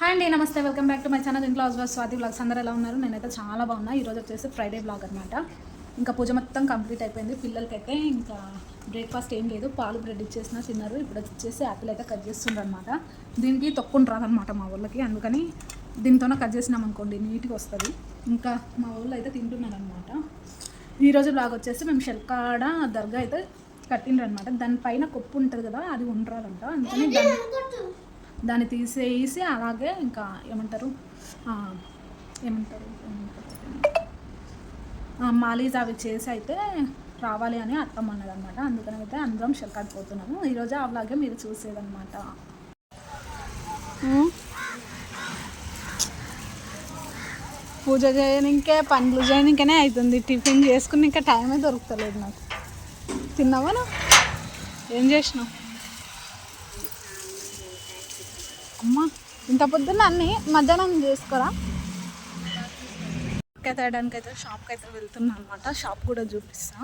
Hi అండి నమస్తే. Welcome back to my channel ఇంట్లో హౌస్ వైఫ్ స్వాతి బ్లాగ్స్ అందరూ ఎలా ఉన్నారు? నేనైతే చాలా బాగున్నా. ఈరోజు వచ్చేసి ఫ్రైడే బ్లాగ్ అనమాట ఇంకా పూజ మొత్తం కంప్లీట్ అయిపోయింది. పిల్లలకైతే ఇంకా బ్రేక్ఫాస్ట్ ఏం లేదు. పాలు బ్రెడ్ ఇచ్చేసిన తిన్నారు. ఇప్పుడు వచ్చేసి యాపిల్ అయితే కట్ చేస్తుండ్రు అనమాట దీనికి తొక్కుని రాదనమాట మా ఊళ్ళకి అందుకని దీంతోనే కట్ చేసినాం అనుకోండి నీట్గా వస్తుంది. ఇంకా మా ఊళ్ళో అయితే తింటున్నారనమాట ఈరోజు బ్లాగ్ వచ్చేసి మేము షెల్కాడ దర్గా అయితే కట్టిండ్రు అనమాట దానిపైన కొప్పు ఉంటుంది కదా అది ఉండరాదంట. అందుకని దాన్ని దాన్ని తీసేసి అలాగే ఇంకా ఏమంటారు? ఏమంటారు? మాలీజ్ అవి చేసి అయితే రావాలి అని అర్థం అన్నది అనమాట అందుకని అయితే అందరం షెల్కాడిపోతున్నాము ఈరోజు అలాగే మీరు చూసేదన్నమాట. పూజ చేయనికే పనులు చేయనికనే అవుతుంది టిఫిన్ చేసుకుని ఇంకా టైమే దొరుకుతలేదు నాకు. తిన్నావా ఏం చేసినావు? అమ్మా ఇంత పొద్దున్న అన్ని మధ్యాహ్నం చేసుకోరా? అయితే తేయడానికి అయితే షాప్కి అయితే వెళ్తున్నా అనమాట షాప్ కూడా చూపిస్తా.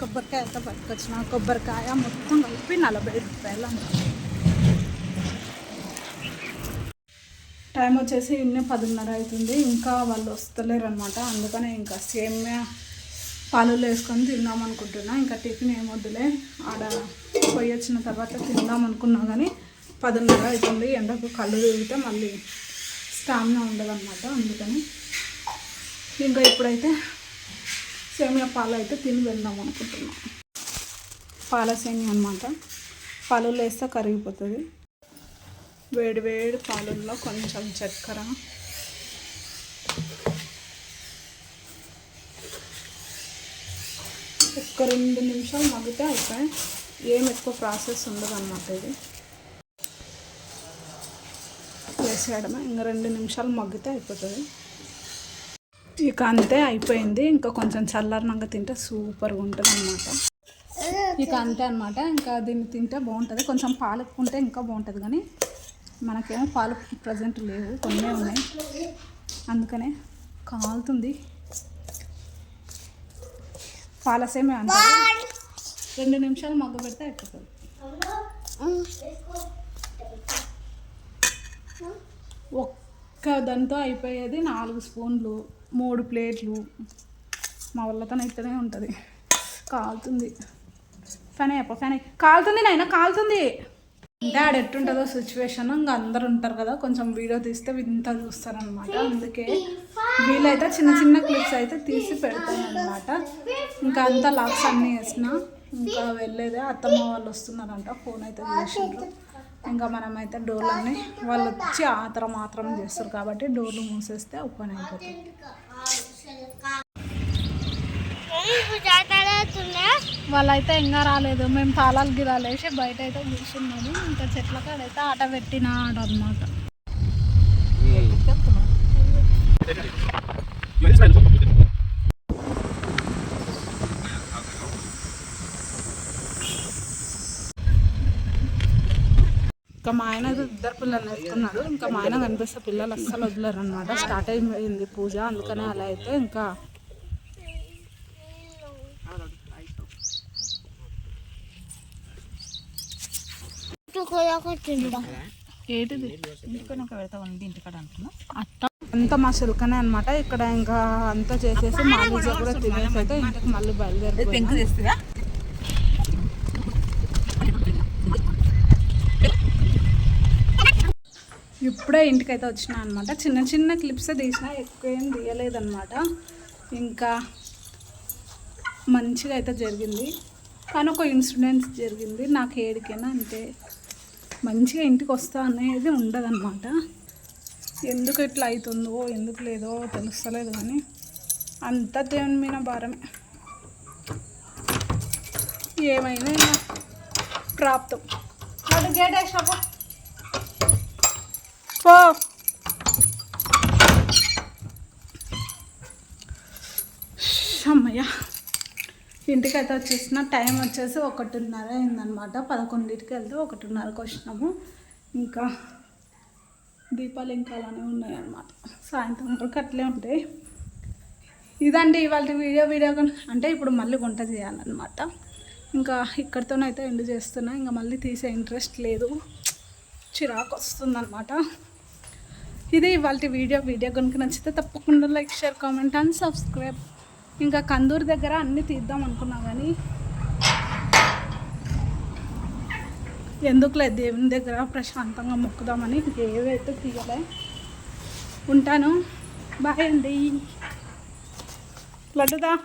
కొబ్బరికాయ అయితే పట్టుకొచ్చిన కొబ్బరికాయ మొత్తం కలిపి నలభై రూపాయలు అన్నమాట. టైం వచ్చేసి ఇన్ని పదిన్నర అవుతుంది. ఇంకా వాళ్ళు వస్తలేరు అనమాట అందుకనే ఇంకా సేమ్యా పాలు వేసుకొని తిందాం అనుకుంటున్నా. ఇంకా టిఫిన్ ఏమొద్దులే ఆడ పోయి వచ్చిన తర్వాత తిందాం అనుకున్నా కానీ పదిన్నర అవుతుంది. ఎండకు కళ్ళు తిరిగితే మళ్ళీ స్టామినా ఉండదన్నమాట. అందుకని ఇంకా ఇప్పుడైతే సేమియా పాలు అయితే తిని వెళ్దాం అనుకుంటున్నాం. పాల సేమియా అనమాట పాలు వేస్తే కరిగిపోతుంది. వేడివేడి పాలల్లో కొంచెం చక్కెర. ఒక్క రెండు నిమిషాలు మగ్గితే అయిపోయి ఏం ఎక్కువ ప్రాసెస్ ఉండదు అన్నమాట ఇది. వేసేయడమే. ఇంకా రెండు నిమిషాలు మగ్గితే అయిపోతుంది. ఇక అంతే అయిపోయింది. ఇంకా కొంచెం చల్లారినాక తింటే సూపర్గా ఉంటుంది అనమాట ఇక అంతే అనమాట ఇంకా దీన్ని తింటే బాగుంటుంది. కొంచెం పాలు ఇంకా బాగుంటుంది. కానీ మనకేమో పాలు ప్రజెంట్ లేవు కొన్నే ఉన్నాయి. అందుకనే కాలుతుంది. పాలసేమే అంటారు. రెండు నిమిషాలు మగ్గ పెడితే అయిపోతుంది. ఒక్క దాంతో అయిపోయేది నాలుగు స్పూన్లు మూడు ప్లేట్లు. మా వాళ్ళతో ఇట్లనే ఉంటుంది. కాలుతుంది. ఫ్యాన్ అయ్యప్ప ఫ్యాన్ కాలుతుంది నాయన కాలుతుంది. అంటే ఆడ ఎట్టుంటుందో సిచ్యువేషన్ ఇంకా అందరు ఉంటారు కదా కొంచెం వీడియో తీస్తే ఇంత చూస్తారనమాట అందుకే వీలైతే చిన్న చిన్న క్లిప్స్ అయితే తీసి పెడతాను అనమాట ఇంకా అంతా లాక్స్ అన్నీ వేసిన ఇంకా వెళ్ళేదే అత్తమ్మ వాళ్ళు వస్తున్నారంట ఫోన్ అయితే చేసిండ్రు. ఇంకా మనమైతే డోర్లు వాళ్ళు వచ్చి ఆతర మాత్రం చేస్తారు కాబట్టి డోర్లు మూసేస్తే ఓపెన్ అయిపోతుంది వాళ్ళైతే ఇంకా రాలేదు. మేము తాళాలు గిరాలు వేసి బయట అయితే కూర్చున్నాము. ఇంకా చెట్ల కాడైతే ఆట పెట్టిన ఆట అనమాట ఇంకా మా ఆయన ఇద్దరు పిల్లలు ఎత్తుకున్నాడు ఇంకా మా ఆయన కనిపిస్తే పిల్లలు అస్సలు వదిలేరు అనమాట స్టార్ట్ అయిపోయింది పూజ. అందుకనే అలా అయితే ఇంకా ఏంటిది? అట్ట అంతా మా చిలుకనే అనమాట ఇక్కడ ఇంకా అంతా చేసేసి మామూలుగా కూడా తినేసి అయితే ఇంటికి మళ్ళీ బయలుదేరి ఇప్పుడే ఇంటికైతే వచ్చిన అనమాట చిన్న చిన్న క్లిప్స్ తీసిన ఎక్కువ ఏం తీయలేదన్నమాట. ఇంకా మంచిగా అయితే జరిగింది. కానీ ఒక ఇన్సిడెంట్ జరిగింది. నాకు ఏడికైనా అంటే మంచిగా ఇంటికి వస్తా అనేది ఉండదన్నమాట. ఎందుకు ఇట్లా అవుతుందో ఎందుకు లేదో తెలుస్తలేదు కానీ అంత దేవుని మీద భారమే. ఏమైనా ప్రాప్తం. అది గేట్ వేసినప్పో పో. అమ్మయ్య ఇంటికి అయితే వచ్చేసిన టైం వచ్చేసి ఒకటిన్నర అయిందనమాట పదకొండింటికి వెళ్తే ఒకటిన్నరకు వచ్చినాము. ఇంకా దీపాలు ఇంకా అలానే ఉన్నాయి అనమాట సాయంత్రం వరకు అట్లే ఉంటాయి. ఇదండి ఇవాళ వీడియో వీడియో అంటే ఇప్పుడు మళ్ళీ వంట చేయాలన్నమాట. ఇంకా ఇక్కడితోనైతే ఎండ్ చేస్తున్నా. ఇంకా మళ్ళీ తీసే ఇంట్రెస్ట్ లేదు. చిరాకు వస్తుందన్నమాట. ఇది ఇవాళ వీడియో. వీడియో కనుక నచ్చితే తప్పకుండా like share comment and subscribe. ఇంకా కందూరు దగ్గర అన్నీ తీద్దాం అనుకున్నా కానీ ఎందుకులే దేవుని దగ్గర ప్రశాంతంగా మొక్కుదామని ఏవైతే తీయలే. ఉంటాను. బాయ్ అండి. లడ్డుదా?